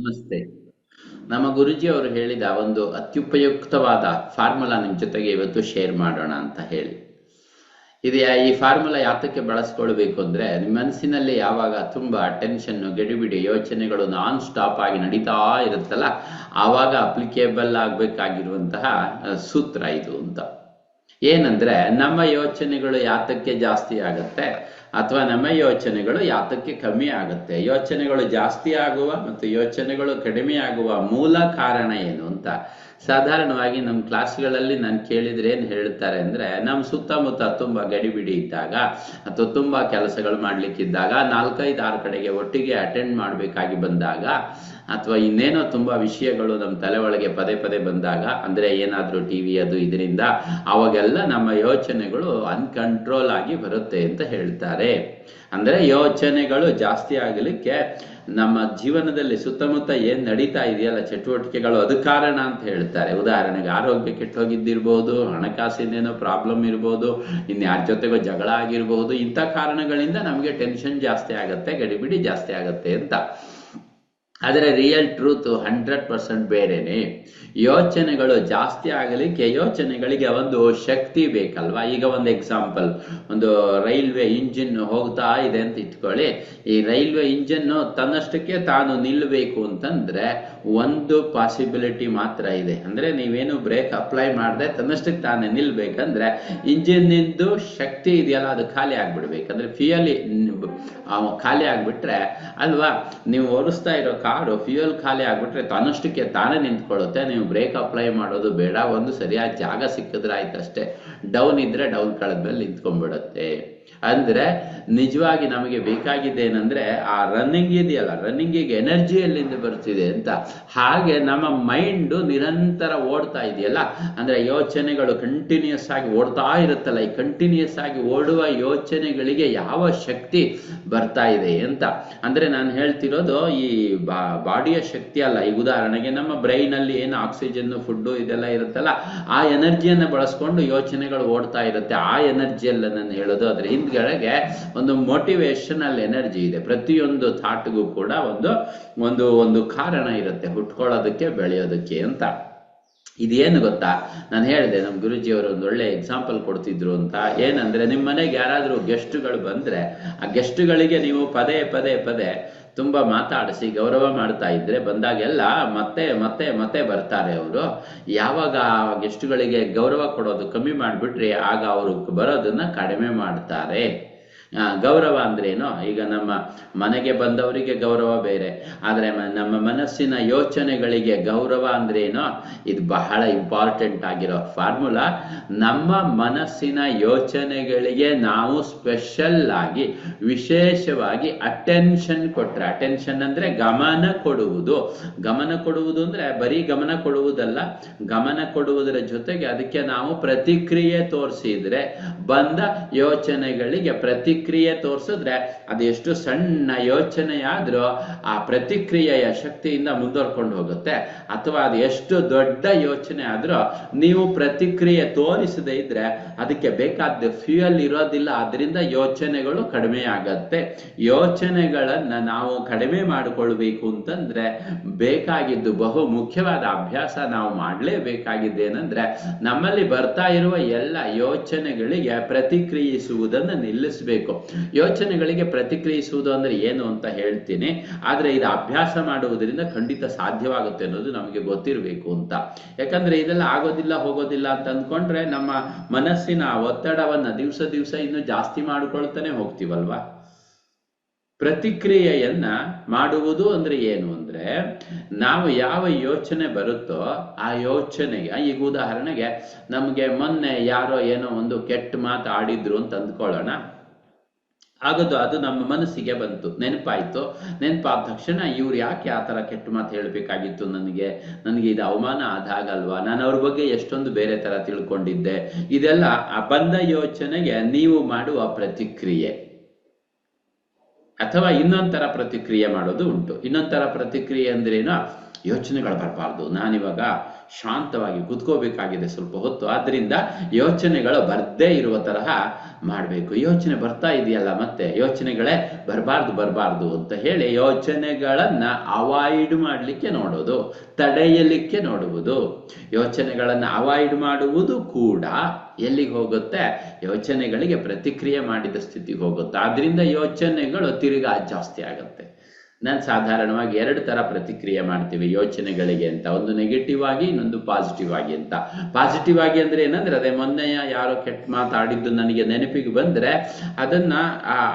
ನಮಸ್ತೆ. ನಮ್ಮ ಗುರುಜಿ ಅವರು ಹೇಳಿದ ಒಂದು ಅತ್ಯುಪಯುಕ್ತವಾದ ಫಾರ್ಮುಲಾ ನಿಮ್ ಜೊತೆಗೆ ಇವತ್ತು ಶೇರ್ ಮಾಡೋಣ ಅಂತ ಹೇಳಿ. ಇದೆಯಾ ಈ ಫಾರ್ಮುಲಾ ಯಾತಕ್ಕೆ ಬಳಸ್ಕೊಳ್ಬೇಕು ಅಂದ್ರೆ ನಿಮ್ಮ ಮನಸ್ಸಿನಲ್ಲಿ ಯಾವಾಗ ತುಂಬಾ ಟೆನ್ಷನ್ ಗಡಿಬಿಡಿ, ಯೋಚನೆಗಳು ನಾನ್ ಸ್ಟಾಪ್ ಆಗಿ ನಡೀತಾ ಇರುತ್ತಲ್ಲ, ಆವಾಗ ಅಪ್ಲಿಕೇಬಲ್ ಆಗ್ಬೇಕಾಗಿರುವಂತಹ ಸೂತ್ರ ಇದು ಅಂತ. ಏನಂದ್ರೆ, ನಮ್ಮ ಯೋಚನೆಗಳು ಯಾತಕ್ಕೆ ಜಾಸ್ತಿ ಆಗತ್ತೆ? ಅಥವಾ ನಮ್ಮ ಯೋಚನೆಗಳು ಯಾತಕ್ಕೆ ಕಮ್ಮಿ ಆಗುತ್ತೆ? ಯೋಚನೆಗಳು ಜಾಸ್ತಿ ಆಗುವ ಮತ್ತು ಯೋಚನೆಗಳು ಕಡಿಮೆ ಆಗುವ ಮೂಲ ಕಾರಣ ಏನು ಅಂತ ಸಾಧಾರಣವಾಗಿ ನಮ್ಮ ಕ್ಲಾಸ್ಗಳಲ್ಲಿ ನಾನು ಕೇಳಿದ್ರೆ ಏನು ಹೇಳ್ತಾರೆ ಅಂದ್ರೆ ನಮ್ಮ ಸುತ್ತಮುತ್ತ ತುಂಬಾ ಗಡಿಬಿಡಿ ಇದ್ದಾಗ ಅಥವಾ ತುಂಬಾ ಕೆಲಸಗಳು ಮಾಡಲಿಕ್ಕಿದ್ದಾಗ, ನಾಲ್ಕೈದು ಆರು ಕಡೆಗೆ ಒಟ್ಟಿಗೆ ಅಟೆಂಡ್ ಮಾಡಬೇಕಾಗಿ ಬಂದಾಗ, ಅಥವಾ ಇನ್ನೇನೋ ತುಂಬಾ ವಿಷಯಗಳು ನಮ್ಮ ತಲೆ ಒಳಗೆ ಪದೇ ಪದೇ ಬಂದಾಗ, ಅಂದ್ರೆ ಏನಾದ್ರೂ ಟಿವಿ ಅದು ಇದರಿಂದ, ಅವಾಗೆಲ್ಲ ನಮ್ಮ ಯೋಚನೆಗಳು ಅನ್ಕಂಟ್ರೋಲ್ ಆಗಿ ಬರುತ್ತೆ ಅಂತ ಹೇಳ್ತಾರೆ. ಅಂದರೆ ಯೋಚನೆಗಳು ಜಾಸ್ತಿ ಆಗಲಿಕ್ಕೆ ನಮ್ಮ ಜೀವನದಲ್ಲಿ ಸುತ್ತಮುತ್ತ ಏನ್ ನಡೀತಾ ಇದೆಯಲ್ಲ ಚಟುವಟಿಕೆಗಳು ಅದು ಕಾರಣ ಅಂತ ಹೇಳ್ತಾರೆ. ಉದಾಹರಣೆಗೆ ಆರೋಗ್ಯ ಕೆಟ್ಟೋಗಿದ್ದಿರ್ಬೋದು ಹಣಕಾಸಿನೇನೋ ಪ್ರಾಬ್ಲಮ್ ಇರ್ಬೋದು ಇನ್ಯಾರ ಜೊತೆಗೋ ಜಗಳ ಆಗಿರ್ಬೋದು, ಇಂಥ ಕಾರಣಗಳಿಂದ ನಮಗೆ ಟೆನ್ಷನ್ ಜಾಸ್ತಿ ಆಗತ್ತೆ, ಗಡಿಬಿಡಿ ಜಾಸ್ತಿ ಆಗತ್ತೆ ಅಂತ. ಆದರೆ ರಿಯಲ್ ಟ್ರೂತ್ ಹಂಡ್ರೆಡ್ ಪರ್ಸೆಂಟ್ ಬೇರೆನೆ. ಯೋಚನೆಗಳು ಜಾಸ್ತಿ ಆಗಲಿಕ್ಕೆ ಯೋಚನೆಗಳಿಗೆ ಒಂದು ಶಕ್ತಿ ಬೇಕಲ್ವಾ? ಈಗ ಒಂದು ಎಕ್ಸಾಂಪಲ್ ಒಂದು ರೈಲ್ವೆ ಇಂಜಿನ್ ಹೋಗ್ತಾ ಇದೆ ಅಂತ ಇಟ್ಕೊಳ್ಳಿ. ಈ ರೈಲ್ವೆ ಇಂಜಿನ್ ತನ್ನಷ್ಟಕ್ಕೆ ತಾನು ನಿಲ್ಲಬೇಕು ಅಂತಂದ್ರೆ ಒಂದು ಪಾಸಿಬಿಲಿಟಿ ಮಾತ್ರ ಇದೆ. ಅಂದ್ರೆ ನೀವೇನು ಬ್ರೇಕ್ ಅಪ್ಲೈ ಮಾಡದೆ ತನ್ನಷ್ಟಕ್ಕೆ ತಾನೇ ನಿಲ್ಬೇಕಂದ್ರೆ ಇಂಜಿನ್ ನಿಂದು ಶಕ್ತಿ ಇದೆಯಲ್ಲ, ಅದು ಖಾಲಿ ಆಗ್ಬಿಡ್ಬೇಕಂದ್ರೆ ಫಿಯಲಿ ಖಾಲಿ ಆಗ್ಬಿಟ್ರೆ ಅಲ್ವಾ? ನೀವು ಓಡಿಸ್ತಾ ಇರೋ ಕಾರು ಫ್ಯೂಯಲ್ ಖಾಲಿ ಆಗ್ಬಿಟ್ರೆ ತನ್ನಷ್ಟಕ್ಕೆ ತಾನೇ ನಿಂತ್ಕೊಳ್ಳುತ್ತೆ. ನೀವು ಬ್ರೇಕ್ ಅಪ್ಲೈ ಮಾಡೋದು ಬೇಡ. ಒಂದು ಸರಿಯಾದ ಜಾಗ ಸಿಕ್ಕಿದ್ರೆ ಆಯ್ತು ಅಷ್ಟೇ ಡೌನ್ ಇದ್ರೆ ಡೌನ್ ಕಳೆದ್ಮೇಲೆ ನಿಂತ್ಕೊಂಡ್ಬಿಡುತ್ತೆ. ಅಂದ್ರೆ ನಿಜವಾಗಿ ನಮಗೆ ಬೇಕಾಗಿದ್ದೇನಂದ್ರೆ ಆ ರನ್ನಿಂಗ್ ಇದೆಯಲ್ಲ ರನ್ನಿಂಗಿಗೆ ಎನರ್ಜಿ ಎಲ್ಲಿಂದ ಬರ್ತಿದೆ ಅಂತ. ಹಾಗೆ ನಮ್ಮ ಮೈಂಡ್ ನಿರಂತರ ಓಡ್ತಾ ಇದೆಯಲ್ಲ, ಅಂದ್ರೆ ಯೋಚನೆಗಳು ಕಂಟಿನ್ಯೂಸ್ ಆಗಿ ಓಡ್ತಾ ಇರುತ್ತಲ್ಲ, ಈ ಕಂಟಿನ್ಯೂಸ್ ಆಗಿ ಓಡುವ ಯೋಚನೆಗಳಿಗೆ ಯಾವ ಶಕ್ತಿ ಬರ್ತಾ ಇದೆ ಅಂತ. ಅಂದ್ರೆ ನಾನು ಹೇಳ್ತಿರೋದು ಈ ಬಾಡಿಯ ಶಕ್ತಿ ಅಲ್ಲ. ಈಗ ಉದಾಹರಣೆಗೆ ನಮ್ಮ ಬ್ರೈನ್ ಅಲ್ಲಿ ಏನು ಆಕ್ಸಿಜನ್ ಫುಡ್ ಇದೆಲ್ಲ ಇರುತ್ತಲ್ಲ, ಆ ಎನರ್ಜಿಯನ್ನು ಬಳಸ್ಕೊಂಡು ಯೋಚನೆಗಳು ಓಡ್ತಾ ಇರುತ್ತೆ. ಆ ಎನರ್ಜಿಯಲ್ಲ ನಾನು ಹೇಳೋದು. ಅದ್ರ ಹಿಂದ್ಗಡೆಗೆ ಒಂದು ಮೋಟಿವೇಶನಲ್ ಎನರ್ಜಿ ಇದೆ. ಪ್ರತಿಯೊಂದು ಥಾಟ್ಗೂ ಕೂಡ ಒಂದು ಒಂದು ಒಂದು ಕಾರಣ ಇರುತ್ತೆ. ಹುಟ್ಕೊಳ್ಳೋದಕ್ಕೆ ಬೆಳೆಯೋದಕ್ಕೆ ಅಂತ. ಇದೇನು ಗೊತ್ತಾ? ನಾನು ಹೇಳಿದೆ ನಮ್ಮ ಗುರುಜಿಯವರು ಒಂದು ಒಳ್ಳೆ ಎಕ್ಸಾಂಪಲ್ ಕೊಡ್ತಿದ್ರು ಅಂತ. ಏನಂದ್ರೆ ನಿಮ್ಮ ಮನೆಗೆ ಯಾರಾದರೂ ಗೆಸ್ಟ್ಗಳು ಬಂದ್ರೆ, ಆ ಗೆಸ್ಟ್ಗಳಿಗೆ ನೀವು ಪದೇ ಪದೇ ಪದೇ ತುಂಬಾ ಮಾತಾಡಿಸಿ ಗೌರವ ಮಾಡ್ತಾ ಇದ್ರೆ ಬಂದಾಗೆಲ್ಲ ಮತ್ತೆ ಮತ್ತೆ ಮತ್ತೆ ಬರ್ತಾರೆ ಅವರು. ಯಾವಾಗ ಆ ಗೆಸ್ಟ್ಗಳಿಗೆ ಗೌರವ ಕೊಡೋದು ಕಮ್ಮಿ ಮಾಡಿಬಿಟ್ರೆ ಆಗ ಅವರು ಬರೋದನ್ನ ಕಡಿಮೆ ಮಾಡ್ತಾರೆ. ಗೌರವ ಅಂದ್ರೇನು? ಈಗ ನಮ್ಮ ಮನೆಗೆ ಬಂದವರಿಗೆ ಗೌರವ ಬೇರೆ, ಆದ್ರೆ ನಮ್ಮ ಮನಸ್ಸಿನ ಯೋಚನೆಗಳಿಗೆ ಗೌರವ ಅಂದ್ರೇನು? ಇದು ಬಹಳ ಇಂಪಾರ್ಟೆಂಟ್ ಆಗಿರೋ ಫಾರ್ಮುಲಾ ನಮ್ಮ ಮನಸ್ಸಿನ ಯೋಚನೆಗಳಿಗೆ ನಾವು ಸ್ಪೆಷಲ್ ಆಗಿ, ವಿಶೇಷವಾಗಿ ಅಟೆನ್ಷನ್ ಕೊಟ್ರೆ ಅಟೆನ್ಷನ್ ಅಂದ್ರೆ ಗಮನ ಕೊಡುವುದು. ಗಮನ ಕೊಡುವುದು ಅಂದ್ರೆ ಬರೀ ಗಮನ ಕೊಡುವುದಲ್ಲ, ಗಮನ ಕೊಡುವುದರ ಜೊತೆಗೆ ಅದಕ್ಕೆ ನಾವು ಪ್ರತಿಕ್ರಿಯೆ ತೋರಿಸಿದ್ರೆ ಬಂದ ಯೋಚನೆಗಳಿಗೆ ಪ್ರತಿಕ್ರಿಯೆ ತೋರಿಸಿದ್ರೆ ಅದು ಎಷ್ಟು ಸಣ್ಣ ಯೋಚನೆ ಆದ್ರೂ ಆ ಪ್ರತಿಕ್ರಿಯೆಯ ಶಕ್ತಿಯಿಂದ ಮುಂದುವರ್ಕೊಂಡು ಹೋಗುತ್ತೆ. ಅಥವಾ ಅದು ಎಷ್ಟು ದೊಡ್ಡ ಯೋಚನೆ ಆದ್ರೂ ನೀವು ಪ್ರತಿಕ್ರಿಯೆ ತೋರಿಸದೇ ಇದ್ರೆ ಅದಕ್ಕೆ ಬೇಕಾದ ಫ್ಯೂಯಲ್ ಇರೋದಿಲ್ಲ ಅದರಿಂದ ಯೋಚನೆಗಳು ಕಡಿಮೆ ಆಗತ್ತೆ. ಯೋಚನೆಗಳನ್ನ ನಾವು ಕಡಿಮೆ ಮಾಡಿಕೊಳ್ಬೇಕು ಅಂತಂದ್ರೆ ಬೇಕಾಗಿದ್ದು ಬಹು ಮುಖ್ಯವಾದ ಅಭ್ಯಾಸ ನಾವು ಮಾಡಲೇಬೇಕಾಗಿದ್ದೇನೆಂದ್ರೆ ನಮ್ಮಲ್ಲಿ ಬರ್ತಾ ಇರುವ ಎಲ್ಲ ಯೋಚನೆಗಳಿಗೆ ಪ್ರತಿಕ್ರಿಯಿಸುವುದನ್ನು ನಿಲ್ಲಿಸಬೇಕು. ಯೋಚನೆಗಳಿಗೆ ಪ್ರತಿಕ್ರಿಯಿಸುವುದು ಅಂದ್ರೆ ಏನು ಅಂತ ಹೇಳ್ತೀನಿ. ಆದ್ರೆ ಇದು ಅಭ್ಯಾಸ ಮಾಡುವುದರಿಂದ ಖಂಡಿತ ಸಾಧ್ಯವಾಗುತ್ತೆ ಅನ್ನೋದು ನಮಗೆ ಗೊತ್ತಿರಬೇಕು ಅಂತ. ಯಾಕಂದ್ರೆ ಇದೆಲ್ಲ ಆಗೋದಿಲ್ಲ, ಹೋಗೋದಿಲ್ಲ ಅಂತ ಅಂದ್ಕೊಂಡ್ರೆ ನಮ್ಮ ಮನಸ್ಸಿನ ಒತ್ತಡವನ್ನ ದಿವಸ ದಿವಸ ಇನ್ನು ಜಾಸ್ತಿ ಮಾಡಿಕೊಳ್ತಾನೆ ಹೋಗ್ತೀವಲ್ವಾ? ಪ್ರತಿಕ್ರಿಯೆಯನ್ನ ಮಾಡುವುದು ಅಂದ್ರೆ ಏನು ಅಂದ್ರೆ ನಾವು ಯಾವ ಯೋಚನೆ ಬರುತ್ತೋ ಆ ಯೋಚನೆಗೆ, ಈಗ ಉದಾಹರಣೆಗೆ ನಮಗೆ ಮೊನ್ನೆ ಯಾರೋ ಏನೋ ಒಂದು ಕೆಟ್ಟ ಮಾತು ಆಡಿದ್ರು ಅಂತ ಅಂದ್ಕೊಳ್ಳೋಣ. ಆಗದು ಅದು ನಮ್ಮ ಮನಸ್ಸಿಗೆ ಬಂತು. ನೆನಪಾಯ್ತು. ನೆನಪಾದ ತಕ್ಷಣ ಇವ್ರು ಯಾಕೆ ಆ ತರ ಕೆಟ್ಟ ಮಾತು ಹೇಳಬೇಕಾಗಿತ್ತು ನನಗೆ? ನನಗೆ ಇದು ಅವಮಾನ ಆದಾಗಲ್ವಾ? ನಾನು ಅವ್ರ ಬಗ್ಗೆ ಎಷ್ಟೊಂದು ಬೇರೆ ತರ ತಿಳ್ಕೊಂಡಿದ್ದೆ. ಇದೆಲ್ಲ ಆ ಬಂದ ಯೋಚನೆಗೆ ನೀವು ಮಾಡುವ ಪ್ರತಿಕ್ರಿಯೆ. ಅಥವಾ ಇನ್ನೊಂಥರ ಪ್ರತಿಕ್ರಿಯೆ ಮಾಡೋದು ಉಂಟು. ಇನ್ನೊಂಥರ ಪ್ರತಿಕ್ರಿಯೆ ಅಂದ್ರೇನು? ಯೋಚನೆಗಳು ಬರಬಾರ್ದು. ನಾನಿವಾಗ ಶಾಂತವಾಗಿ ಕುತ್ಕೋಬೇಕಾಗಿದೆ ಸ್ವಲ್ಪ ಹೊತ್ತು. ಆದ್ರಿಂದ ಯೋಚನೆಗಳು ಬರ್ದೇ ಇರುವ ತರಹ ಮಾಡಬೇಕು. ಯೋಚನೆ ಬರ್ತಾ ಇದೆಯಲ್ಲ ಮತ್ತೆ? ಯೋಚನೆಗಳೇ ಬರಬಾರ್ದು ಬರಬಾರ್ದು ಅಂತ ಹೇಳಿ ಯೋಚನೆಗಳನ್ನ ಅವಾಯ್ಡ್ ಮಾಡಲಿಕ್ಕೆ ನೋಡೋದು, ತಡೆಯಲಿಕ್ಕೆ ನೋಡುವುದು. ಯೋಚನೆಗಳನ್ನ ಅವಾಯ್ಡ್ ಮಾಡುವುದು ಕೂಡ ಎಲ್ಲಿಗೆ ಹೋಗುತ್ತೆ? ಯೋಚನೆಗಳಿಗೆ ಪ್ರತಿಕ್ರಿಯೆ ಮಾಡಿದ ಸ್ಥಿತಿಗೆ ಹೋಗುತ್ತೆ. ಆದ್ರಿಂದ ಯೋಚನೆಗಳು ತಿರುಗಾ ಜಾಸ್ತಿ ಆಗುತ್ತೆ. ನಾನು ಸಾಧಾರಣವಾಗಿ ಎರಡು ಥರ ಪ್ರತಿಕ್ರಿಯೆ ಮಾಡ್ತೀವಿ ಯೋಚನೆಗಳಿಗೆ ಅಂತ. ಒಂದು ನೆಗೆಟಿವ್ ಆಗಿ, ಇನ್ನೊಂದು ಪಾಸಿಟಿವ್ ಆಗಿ ಅಂತ. ಪಾಸಿಟಿವ್ ಆಗಿ ಅಂದ್ರೆ ಏನಂದ್ರೆ, ಅದೇ ಮೊನ್ನೆಯ ಯಾರೋ ಕೆಟ್ಟ ಮಾತಾಡಿದ್ದು ನನಗೆ ನೆನಪಿಗೆ ಬಂದ್ರೆ, ಅದನ್ನ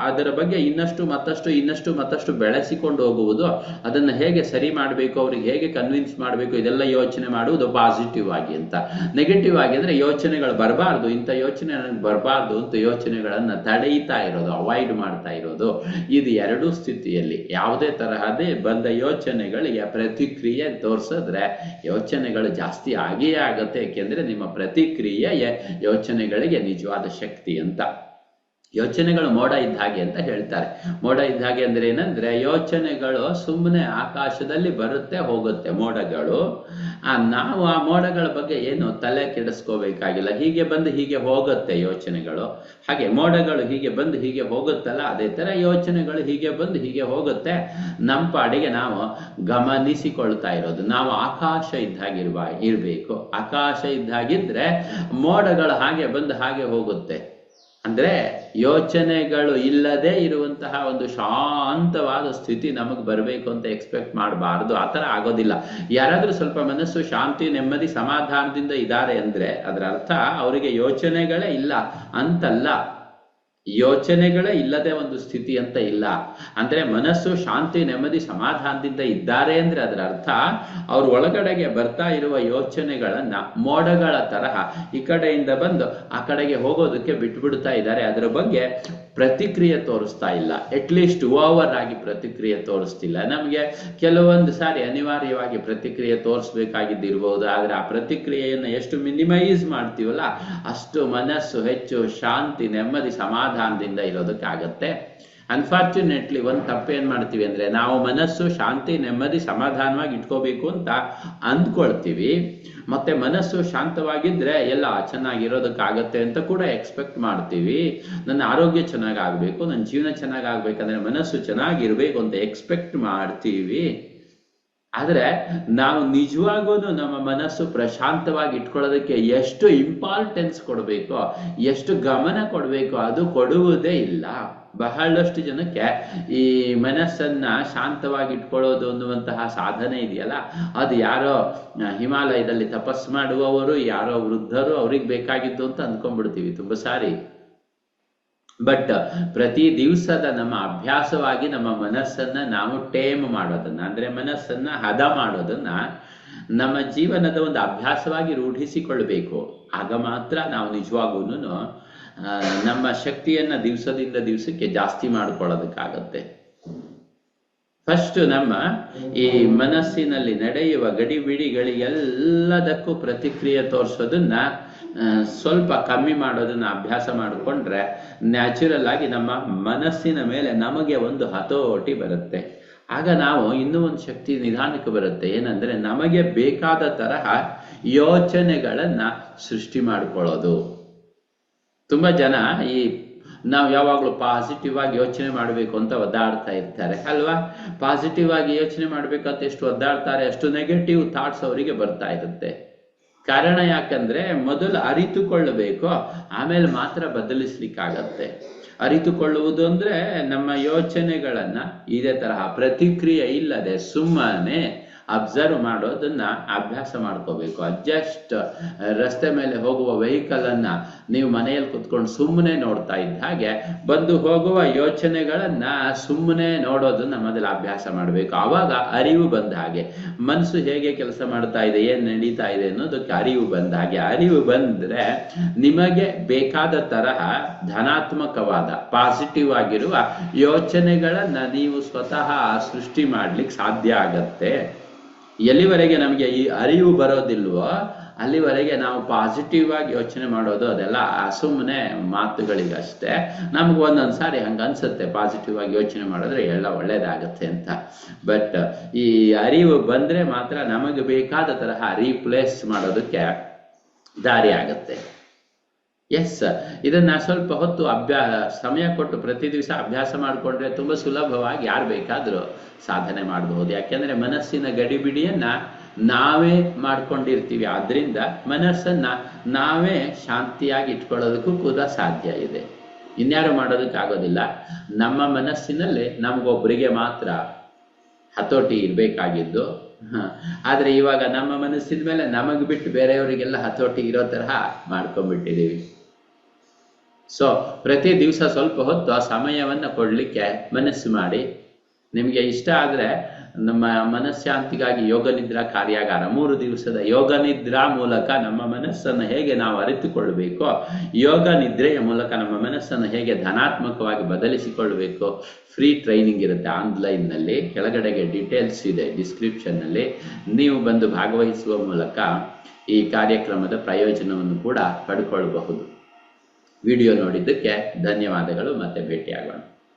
ಅದರ ಬಗ್ಗೆ ಇನ್ನಷ್ಟು ಮತ್ತಷ್ಟು ಇನ್ನಷ್ಟು ಮತ್ತಷ್ಟು ಬೆಳೆಸಿಕೊಂಡು ಹೋಗುವುದು, ಅದನ್ನ ಹೇಗೆ ಸರಿ ಮಾಡಬೇಕು, ಅವ್ರಿಗೆ ಹೇಗೆ ಕನ್ವಿನ್ಸ್ ಮಾಡಬೇಕು, ಇದೆಲ್ಲ ಯೋಚನೆ ಮಾಡುವುದು ಪಾಸಿಟಿವ್ ಆಗಿ ಅಂತ. ನೆಗೆಟಿವ್ ಆಗಿ ಅಂದರೆ ಯೋಚನೆಗಳು ಬರಬಾರ್ದು, ಇಂಥ ಯೋಚನೆ ನನಗೆ ಬರಬಾರ್ದು ಅಂತ ಯೋಚನೆಗಳನ್ನು ತಡೆಯುತ್ತಾ ಇರೋದು ಅವಾಯ್ಡ್ ಮಾಡ್ತಾ ಇರೋದು. ಇದು ಎರಡೂ ಸ್ಥಿತಿಯಲ್ಲಿ. ಯಾವುದೇ ತರಹದೇ ಬಂದ ಯೋಚನೆಗಳಿಗೆ ಪ್ರತಿಕ್ರಿಯೆ ತೋರಿಸಿದ್ರೆ ಯೋಚನೆಗಳು ಜಾಸ್ತಿ ಆಗಿಯೇ ಆಗುತ್ತೆ. ಏಕೆಂದ್ರೆ ನಿಮ್ಮ ಪ್ರತಿಕ್ರಿಯೆಯೇ ಯೋಚನೆಗಳಿಗೆ ನಿಜವಾದ ಶಕ್ತಿ ಅಂತ. ಯೋಚನೆಗಳು ಮೋಡ ಇದ್ದ ಹಾಗೆ ಅಂತ ಹೇಳ್ತಾರೆ. ಮೋಡ ಇದ್ದ ಹಾಗೆ ಅಂದ್ರೆ ಏನಂದ್ರೆ ಯೋಚನೆಗಳು ಸುಮ್ಮನೆ ಆಕಾಶದಲ್ಲಿ ಬರುತ್ತೆ, ಹೋಗುತ್ತೆ ಮೋಡಗಳು. ಆ, ನಾವು ಆ ಮೋಡಗಳ ಬಗ್ಗೆ ಏನು ತಲೆ ಕೆಡಿಸ್ಕೋಬೇಕಾಗಿಲ್ಲ. ಹೀಗೆ ಬಂದು ಹೀಗೆ ಹೋಗುತ್ತೆ ಯೋಚನೆಗಳು. ಹಾಗೆ ಮೋಡಗಳು ಹೀಗೆ ಬಂದು ಹೀಗೆ ಹೋಗುತ್ತಲ್ಲ, ಅದೇ ತರ ಯೋಚನೆಗಳು ಹೀಗೆ ಬಂದು ಹೀಗೆ ಹೋಗುತ್ತೆ. ನಮ್ಮ ಪಾಡಿಗೆ ನಾವು ಗಮನಿಸಿಕೊಳ್ತಾ ಇರೋದು. ನಾವು ಆಕಾಶ ಇದ್ದಾಗಿರುವ ಇರಬೇಕು. ಆಕಾಶ ಇದ್ದಾಗಿದ್ರೆ ಮೋಡಗಳು ಹಾಗೆ ಬಂದು ಹಾಗೆ ಹೋಗುತ್ತೆ. ಅಂದ್ರೆ ಯೋಚನೆಗಳು ಇಲ್ಲದೆ ಇರುವಂತಹ ಒಂದು ಶಾಂತವಾದ ಸ್ಥಿತಿ ನಮಗೆ ಬರಬೇಕು ಅಂತ ಎಕ್ಸ್ಪೆಕ್ಟ್ ಮಾಡಬಾರ್ದು, ಆ ಥರ ಆಗೋದಿಲ್ಲ. ಯಾರಾದ್ರೂ ಸ್ವಲ್ಪ ಮನಸ್ಸು ಶಾಂತಿ, ನೆಮ್ಮದಿ, ಸಮಾಧಾನದಿಂದ ಇದ್ದಾರೆ ಅಂದ್ರೆ ಅದರ ಅರ್ಥ ಅವರಿಗೆ ಯೋಚನೆಗಳೇ ಇಲ್ಲ ಅಂತಲ್ಲ. ಯೋಚನೆಗಳೇ ಇಲ್ಲದೆ ಒಂದು ಸ್ಥಿತಿ ಅಂತ ಇಲ್ಲ. ಅಂದ್ರೆ ಮನಸ್ಸು ಶಾಂತಿ, ನೆಮ್ಮದಿ, ಸಮಾಧಾನದಿಂದ ಇದ್ದಾರೆ ಅಂದ್ರೆ ಅದರ ಅರ್ಥ ಅವ್ರ ಒಳಗಡೆಗೆ ಬರ್ತಾ ಇರುವ ಯೋಚನೆಗಳನ್ನ ಮೋಡಗಳ ತರಹ ಈ ಕಡೆಯಿಂದ ಬಂದು ಆ ಕಡೆಗೆ ಹೋಗೋದಕ್ಕೆ ಬಿಟ್ಬಿಡ್ತಾ ಇದ್ದಾರೆ. ಅದರ ಬಗ್ಗೆ ಪ್ರತಿಕ್ರಿಯೆ ತೋರಿಸ್ತಾ ಇಲ್ಲ. ಅಟ್ಲೀಸ್ಟ್ ಓವರ್ ಆಗಿ ಪ್ರತಿಕ್ರಿಯೆ ತೋರಿಸ್ತಿಲ್ಲ. ನಮಗೆ ಕೆಲವೊಂದು ಸಾರಿ ಅನಿವಾರ್ಯವಾಗಿ ಪ್ರತಿಕ್ರಿಯೆ ತೋರಿಸ್ಬೇಕಾಗಿದ್ದಿರಬಹುದು ಆದ್ರೆ ಆ ಪ್ರತಿಕ್ರಿಯೆಯನ್ನು ಎಷ್ಟು ಮಿನಿಮೈಸ್ ಮಾಡ್ತೀವಲ್ಲ, ಅಷ್ಟು ಮನಸ್ಸು ಹೆಚ್ಚು ಶಾಂತಿ, ನೆಮ್ಮದಿ ಸಮಾಧಾನದಿಂದ ಇರೋದಕ್ಕಾಗತ್ತೆ ಅನ್ಫಾರ್ಚುನೇಟ್ಲಿ ಒಂದು ತಪ್ಪೇನ್ ಮಾಡ್ತೀವಿ ಅಂದ್ರೆ, ನಾವು ಮನಸ್ಸು ಶಾಂತಿ, ನೆಮ್ಮದಿ, ಸಮಾಧಾನವಾಗಿ ಇಟ್ಕೋಬೇಕು ಅಂತ ಅಂದ್ಕೊಳ್ತೀವಿ. ಮತ್ತೆ ಮನಸ್ಸು ಶಾಂತವಾಗಿದ್ರೆ ಎಲ್ಲ ಚೆನ್ನಾಗಿರೋದಕ್ಕಾಗತ್ತೆ ಅಂತ ಕೂಡ ಎಕ್ಸ್ಪೆಕ್ಟ್ ಮಾಡ್ತೀವಿ. ನನ್ನ ಆರೋಗ್ಯ ಚೆನ್ನಾಗಾಗಬೇಕು, ನನ್ನ ಜೀವನ ಚೆನ್ನಾಗಾಗ್ಬೇಕಂದ್ರೆ ಮನಸ್ಸು ಚೆನ್ನಾಗಿರ್ಬೇಕು ಅಂತ ಎಕ್ಸ್ಪೆಕ್ಟ್ ಮಾಡ್ತೀವಿ. ಆದ್ರೆ ನಾವು ನಿಜವಾಗೂ ನಮ್ಮ ಮನಸ್ಸು ಪ್ರಶಾಂತವಾಗಿ ಇಟ್ಕೊಳ್ಳೋದಕ್ಕೆ ಎಷ್ಟು ಇಂಪಾರ್ಟೆನ್ಸ್ ಕೊಡಬೇಕೋ, ಎಷ್ಟು ಗಮನ ಕೊಡಬೇಕೋ ಅದು ಕೊಡುವುದೇ ಇಲ್ಲ. ಬಹಳಷ್ಟು ಜನಕ್ಕೆ ಈ ಮನಸ್ಸನ್ನ ಶಾಂತವಾಗಿ ಇಟ್ಕೊಳ್ಳೋದು ಅನ್ನುವಂತಹ ಸಾಧನೆ ಇದೆಯಲ್ಲ? ಅದು ಯಾರೋ ಹಿಮಾಲಯದಲ್ಲಿ ತಪಸ್ ಮಾಡುವವರು, ಯಾರೋ ವೃದ್ಧರು ಅವ್ರಿಗೆ ಬೇಕಾಗಿದ್ದು ಅಂತ ಅಂದ್ಕೊಂಡ್ಬಿಡ್ತೀವಿ. ತುಂಬಾ ಸಾರಿ. ಬಟ್ ಪ್ರತಿ ದಿವಸದ ನಮ್ಮ ಅಭ್ಯಾಸವಾಗಿ ನಮ್ಮ ಮನಸ್ಸನ್ನ ನಾವು ಟೇಮ್ ಮಾಡೋದನ್ನ, ಅಂದ್ರೆ ಮನಸ್ಸನ್ನ ಹದ ಮಾಡೋದನ್ನ ನಮ್ಮ ಜೀವನದ ಒಂದು ಅಭ್ಯಾಸವಾಗಿ ರೂಢಿಸಿಕೊಳ್ಬೇಕು. ಆಗ ಮಾತ್ರ ನಾವು ನಿಜವಾಗೂ ನಮ್ಮ ಶಕ್ತಿಯನ್ನ ದಿವಸದಿಂದ ದಿವಸಕ್ಕೆ ಜಾಸ್ತಿ ಮಾಡ್ಕೊಳ್ಳೋದಕ್ಕಾಗತ್ತೆ. ಫಸ್ಟ್ ನಮ್ಮ ಈ ಮನಸ್ಸಿನಲ್ಲಿ ನಡೆಯುವ ಗಡಿಬಿಡಿಗಳಿಗೆಲ್ಲದಕ್ಕೂ ಪ್ರತಿಕ್ರಿಯೆ ತೋರಿಸೋದನ್ನ ಸ್ವಲ್ಪ ಕಮ್ಮಿ ಮಾಡೋದನ್ನ ಅಭ್ಯಾಸ ಮಾಡಿಕೊಂಡ್ರೆ ನ್ಯಾಚುರಲ್ ಆಗಿ ನಮ್ಮ ಮನಸ್ಸಿನ ಮೇಲೆ ನಮಗೆ ಒಂದು ಹತೋಟಿ ಬರುತ್ತೆ. ಆಗ ನಾವು ಇನ್ನೂ ಒಂದು ಶಕ್ತಿ ನಿಧಾನಕ್ಕೆ ಬರುತ್ತೆ. ಏನಂದ್ರೆ ನಮಗೆ ಬೇಕಾದ ತರಹ ಯೋಚನೆಗಳನ್ನ ಸೃಷ್ಟಿ ಮಾಡಿಕೊಳ್ಳೋದು. ತುಂಬಾ ಜನ ಈ ನಾವು ಯಾವಾಗಲೂ ಪಾಸಿಟಿವ್ ಆಗಿ ಯೋಚನೆ ಮಾಡಬೇಕು ಅಂತ ಒದ್ದಾಡ್ತಾ ಇರ್ತಾರೆ, ಅಲ್ವಾ? ಪಾಸಿಟಿವ್ ಆಗಿ ಯೋಚನೆ ಮಾಡ್ಬೇಕಂತ ಎಷ್ಟು ಒದ್ದಾಡ್ತಾರೆ, ಅಷ್ಟು ನೆಗೆಟಿವ್ ಥಾಟ್ಸ್ ಅವರಿಗೆ ಬರ್ತಾ ಇರುತ್ತೆ. ಕಾರಣ ಯಾಕಂದ್ರೆ ಮೊದಲು ಅರಿತುಕೊಳ್ಳಬೇಕು, ಆಮೇಲೆ ಮಾತ್ರ ಬದಲಿಸ್ಲಿಕ್ಕಾಗತ್ತೆ. ಅರಿತುಕೊಳ್ಳುವುದು ಅಂದ್ರೆ ನಮ್ಮ ಯೋಚನೆಗಳನ್ನ ಇದೇ ತರಹ ಪ್ರತಿಕ್ರಿಯೆ ಇಲ್ಲದೆ ಸುಮ್ಮನೆ ಅಬ್ಸರ್ವ್ ಮಾಡೋದನ್ನ ಅಭ್ಯಾಸ ಮಾಡ್ಕೋಬೇಕು. ಅಡ್ಜಸ್ಟ್ ರಸ್ತೆ ಮೇಲೆ ಹೋಗುವ ವೆಹಿಕಲ್ ಅನ್ನ ನೀವು ಮನೆಯಲ್ಲಿ ಕುತ್ಕೊಂಡು ಸುಮ್ಮನೆ ನೋಡ್ತಾ ಇದ್ದ ಹಾಗೆ ಬಂದು ಹೋಗುವ ಯೋಚನೆಗಳನ್ನ ಸುಮ್ಮನೆ ನೋಡೋದನ್ನ ಮೊದಲು ಅಭ್ಯಾಸ ಮಾಡಬೇಕು. ಆವಾಗ ಅರಿವು ಬಂದ ಹಾಗೆ. ಮನಸ್ಸು ಹೇಗೆ ಕೆಲಸ ಮಾಡ್ತಾ ಇದೆ, ಏನ್ ನಡೀತಾ ಇದೆ ಅನ್ನೋದಕ್ಕೆ ಅರಿವು ಬಂದ ಹಾಗೆ. ಅರಿವು ಬಂದ್ರೆ ನಿಮಗೆ ಬೇಕಾದ ತರಹ ಧನಾತ್ಮಕವಾದ ಪಾಸಿಟಿವ್ ಆಗಿರುವ ಯೋಚನೆಗಳನ್ನ ನೀವು ಸ್ವತಃ ಸೃಷ್ಟಿ ಮಾಡ್ಲಿಕ್ಕೆ ಸಾಧ್ಯ ಆಗತ್ತೆ. ಎಲ್ಲಿವರೆಗೆ ನಮಗೆ ಈ ಅರಿವು ಬರೋದಿಲ್ವೋ, ಅಲ್ಲಿವರೆಗೆ ನಾವು ಪಾಸಿಟಿವ್ ಆಗಿ ಯೋಚನೆ ಮಾಡೋದು ಅದೆಲ್ಲ ಸುಮ್ಮನೆ ಮಾತುಗಳಿಗಷ್ಟೇ. ನಮ್ಗೆ ಒಂದೊಂದು ಸಾರಿ ಹಂಗೆ ಅನ್ಸುತ್ತೆ ಪಾಸಿಟಿವ್ ಆಗಿ ಯೋಚನೆ ಮಾಡಿದ್ರೆ ಎಲ್ಲ ಒಳ್ಳೇದಾಗತ್ತೆ ಅಂತ. ಬಟ್ ಈ ಅರಿವು ಬಂದ್ರೆ ಮಾತ್ರ ನಮಗೆ ಬೇಕಾದ ತರಹ ರೀಪ್ಲೇಸ್ ಮಾಡೋದಕ್ಕೆ ದಾರಿ ಆಗತ್ತೆ ಎಸ್ ಇದನ್ನ ಸ್ವಲ್ಪ ಹೊತ್ತು ಅಭ್ಯಾ, ಸಮಯ ಕೊಟ್ಟು ಪ್ರತಿ ದಿವಸ ಅಭ್ಯಾಸ ಮಾಡಿಕೊಂಡ್ರೆ ತುಂಬಾ ಸುಲಭವಾಗಿ ಯಾರು ಬೇಕಾದರೂ ಸಾಧನೆ ಮಾಡಬಹುದು. ಯಾಕೆಂದ್ರೆ ಮನಸ್ಸಿನ ಗಡಿಬಿಡಿಯನ್ನ ನಾವೇ ಮಾಡ್ಕೊಂಡಿರ್ತೀವಿ. ಆದ್ರಿಂದ ಮನಸ್ಸನ್ನ ನಾವೇ ಶಾಂತಿಯಾಗಿ ಇಟ್ಕೊಳ್ಳೋದಕ್ಕೂ ಕೂಡ ಸಾಧ್ಯ ಇದೆ. ಇನ್ಯಾರು ಮಾಡೋದಕ್ಕಾಗೋದಿಲ್ಲ. ನಮ್ಮ ಮನಸ್ಸಿನಲ್ಲಿ ನಮಗೊಬ್ಬರಿಗೆ ಮಾತ್ರ ಹತೋಟಿ ಇರಬೇಕಾಗಿದ್ದು. ಆದ್ರೆ ಇವಾಗ ನಮ್ಮ ಮನಸ್ಸಿನ ಮೇಲೆ ನಮಗ್ ಬಿಟ್ಟು ಬೇರೆಯವರಿಗೆಲ್ಲ ಹತೋಟಿ ಇರೋ ತರಹ ಮಾಡ್ಕೊಂಡ್ಬಿಟ್ಟಿದೀವಿ. ಸೊ ಪ್ರತಿ ದಿವಸ ಸ್ವಲ್ಪ ಹೊತ್ತು ಆ ಸಮಯವನ್ನ ಕೊಡ್ಲಿಕ್ಕೆ ಮನಸ್ಸು ಮಾಡಿ. ನಿಮಗೆ ಇಷ್ಟ ಆದ್ರೆ ನಮ್ಮ ಮನಃಶಾಂತಿಗಾಗಿ ಯೋಗ ನಿದ್ರಾ ಕಾರ್ಯಾಗಾರ, ಮೂರು ದಿವಸದ ಯೋಗ ನಿದ್ರಾ ಮೂಲಕ ನಮ್ಮ ಮನಸ್ಸನ್ನು ಹೇಗೆ ನಾವು ಅರಿತುಕೊಳ್ಳಬೇಕೋ, ಯೋಗ ನಿದ್ರೆಯ ಮೂಲಕ ನಮ್ಮ ಮನಸ್ಸನ್ನು ಹೇಗೆ ಧನಾತ್ಮಕವಾಗಿ ಬದಲಿಸಿಕೊಳ್ಬೇಕು ಫ್ರೀ ಟ್ರೈನಿಂಗ್ ಇರುತ್ತೆ ಆನ್ಲೈನ್ನಲ್ಲಿ ಕೆಳಗಡೆಗೆ ಡೀಟೇಲ್ಸ್ ಇದೆ ಡಿಸ್ಕ್ರಿಪ್ಷನ್ನಲ್ಲಿ ನೀವು ಬಂದು ಭಾಗವಹಿಸುವ ಮೂಲಕ ಈ ಕಾರ್ಯಕ್ರಮದ ಪ್ರಯೋಜನವನ್ನು ಕೂಡ ಪಡ್ಕೊಳ್ಬಹುದು. ವಿಡಿಯೋ ನೋಡಿದ್ದಕ್ಕೆ ಧನ್ಯವಾದಗಳು, ಮತ್ತೆ ಭೇಟಿಯಾಗೋಣ.